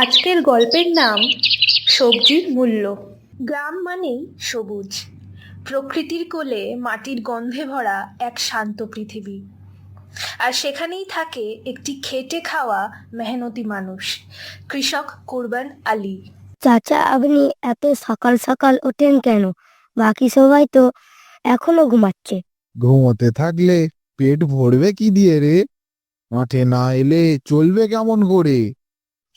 আজকের গল্পের নাম সবজির মূল্য। গ্রাম মানেই সবুজ। প্রকৃতির কোলে মাটির গন্ধে ভরা এক শান্ত পৃথিবী। আর সেখানেই থাকে একটি খেটে খাওয়া মেহনতি মানুষ কৃষক কুরবান আলী। চাচা আপনি এত সকাল সকাল ওঠেন কেন? বাকি সবাই তো এখনও ঘুমাচ্ছে। ঘুমোতে থাকলে পেট ভরবে কি দিয়ে রে? মাঠে না এলে চলবে কেমন করে?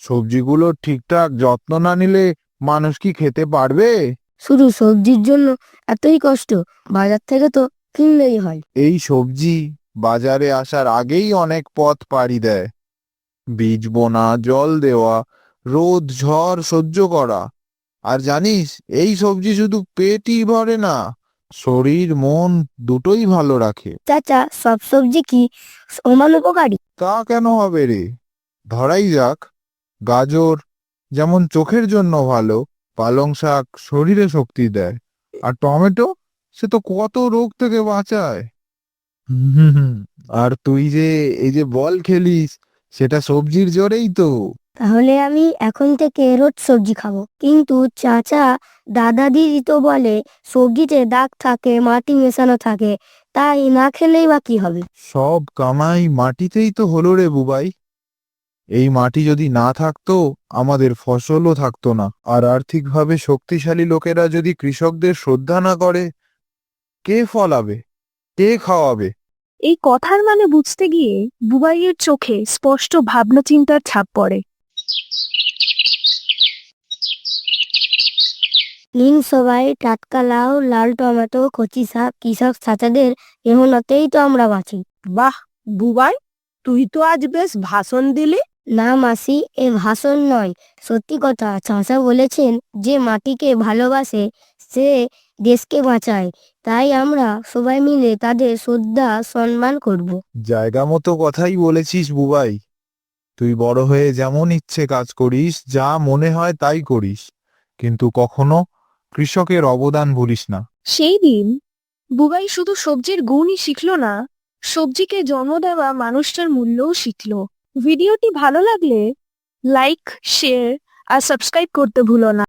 সবজিগুলো ঠিকঠাক যত্ন না নিলে মানুষ কি খেতে পারবে? শুধু সবজির জন্য এতই কষ্ট বাজার থেকে তো কিনলেই হয়। এই সবজি বাজারে আসার আগেই অনেক পথ পাড়ি দেয়। বীজ বোনা জল দেওয়া রোদ ঝড় সহ্য করা। আর জানিস এই সবজি শুধু পেটই ভরে না শরীর মন দুটোই ভালো রাখে। চাচা সব সবজি কি সমান উপকারী? তা কেন হবে রে? ধরাই যাক। গাজর যেমন চোখের জন্য ভালো পালং শাক শরীরে শক্তি দেয়। আর টমেটো সে তো কত রোগ থেকে বাঁচায়। হুম, আর তুই যে এই যে বল খেলিস সেটা সবজির জোরেই তো। তাহলে আমি এখন থেকে রোজ সবজি খাব। কিন্তু চাচা দাদা দিদি তো বলে সবজিতে দাগ থাকে মাটি মেশানো থাকে তাই না খেলেই বা কি হবে? সব কামাই মাটিতেই তো হলো রে বুবাই। এই মাটি যদি না থাকতো আমাদের ফসলও থাকতো না। আর আর্থিকভাবে শক্তিশালী লোকেরা যদি কৃষকদের শ্রদ্ধা না করে কে ফলাবে? কে খাওয়াবে? এই কথার মানে বুঝতে গিয়ে বুবাইয়ের চোখে স্পষ্ট ভাবনা চিন্তার ছাপ পড়ে। নিন সবাই টাটকা লাউ লাল টমেটো কচি শাক কৃষক চাচাদের মেহনতেই তো আমরা বাঁচি। বাহ বুবাই তুই তো আজ বেশ ভাষণ দিলি। না মাসি এ ভাষণ নয়। সত্যি কথা চাষা বলেছেন যে মাটিকে ভালোবাসে সে দেশকে বাঁচায়। তাই আমরা সবাই মিলে তাদের শ্রদ্ধা সম্মান করব। জায়গা মতো কথাই বলেছিস বুবাই। তুই বড় হয়ে যেমন ইচ্ছে কাজ করিস যা মনে হয় তাই করিস। কিন্তু কখনো কৃষকের অবদান ভুলিস না। সেই দিন বুবাই শুধু সবজির গুণই শিখল না সবজিকে জন্ম দেওয়া মানুষটার মূল্যও শিখলো। ভিডিওটি ভালো লাগলে লাইক শেয়ার আর সাবস্ক্রাইব করতে ভুলো না।